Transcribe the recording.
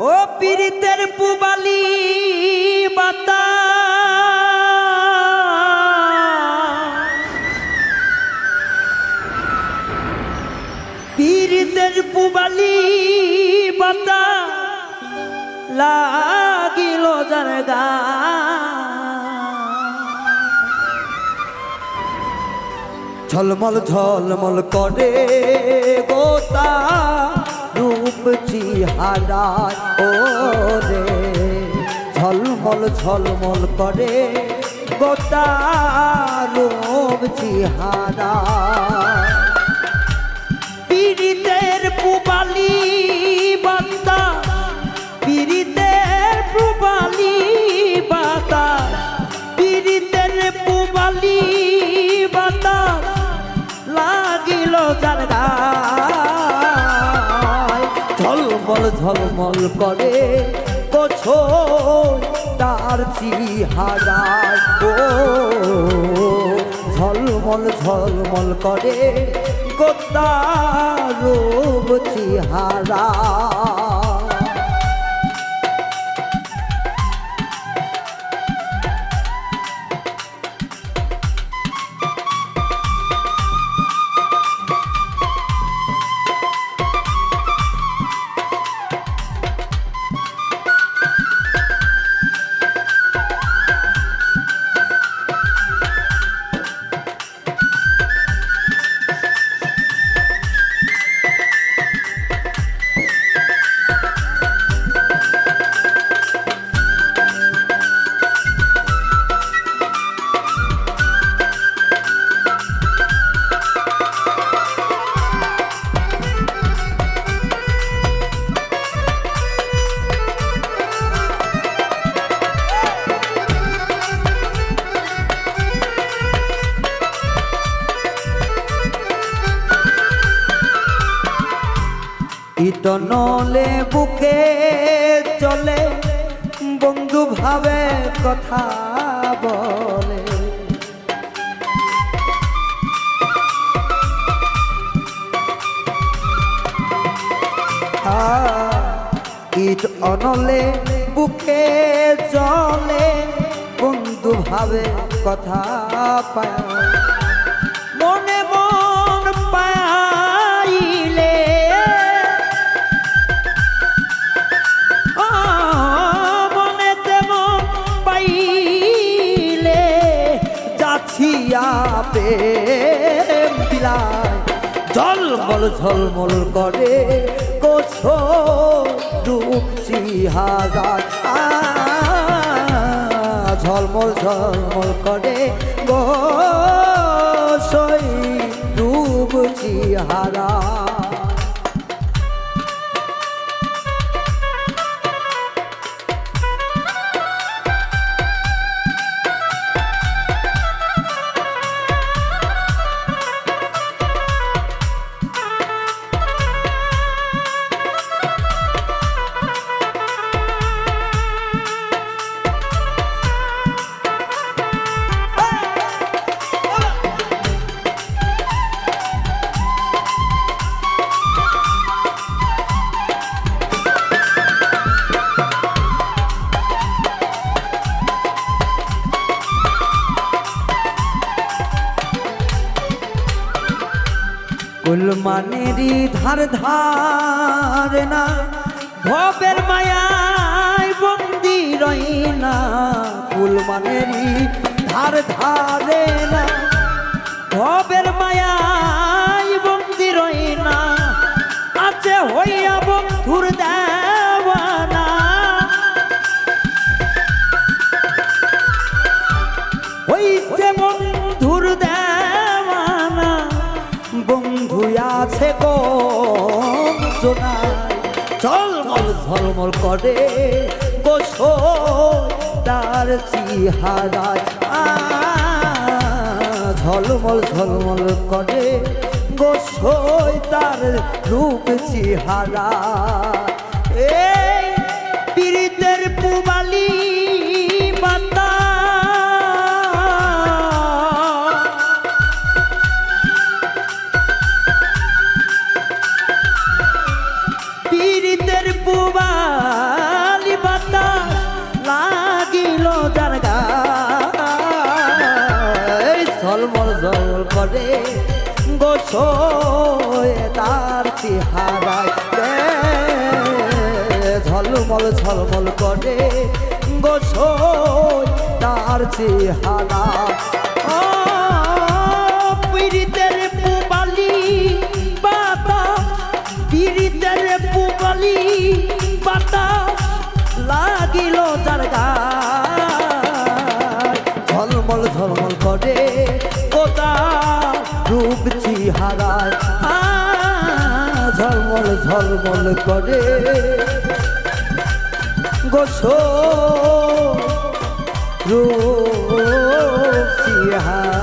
ও পীড়িতের পুবালি বাতা পীড়িতের পুবালি বাতা লাগিল যার গা ঝলমল ঝলমল করে গোতা রূপ চিহারায় ও রে ঝলমল ঝলমল করে গোতা রূপ চিহারায় পীড়িতের পুবালি বান্দা পীড়িতের পুবালি বাতা পীড়িতের পুবালি বাতা লাগিল যার ঝলমল করে বছর তার চিহারায় ও ঝলমল ঝলমল করে গোতারূপ চিহারা। ইতনলে বুকে চলে, বন্ধু ভাবে কথা বলে। ইট অনলে বুকে চলে, বন্ধু ভাবে কথা পায়। প্রেম বিলায় জলমল ঝলমল করে কোছো ডুবছি হাজার ঝলমল ঝলমল করে গো সই ডুবছি চিহারা কুলমানেরই ধার ধার না, ভবের মায়ায় বন্দি রই না, গুলমানেরই ধার ধারে না, ভবের মায়ায় বন্দি রই না, আছে হইয়া বন্ধুর দেওয়ানা জোনায় ঝলমল ঝলমল করে গোসো তার চিহারায় ঝলমল ঝলমল করে গোসই তার রূপ, চিহারা। এই চেহারায় রে ঝলমল ঝলমল করে গোসই তার চেহারা। পীড়িতের পুবালি বাতা পীড়িতের পুবালি বাতা লাগিল যার গায়। ঝলমল ঝলমল করে ওটা রূপ চেহারায় ঝলমল ঝলমল করে। গোসো রূপ চেহারা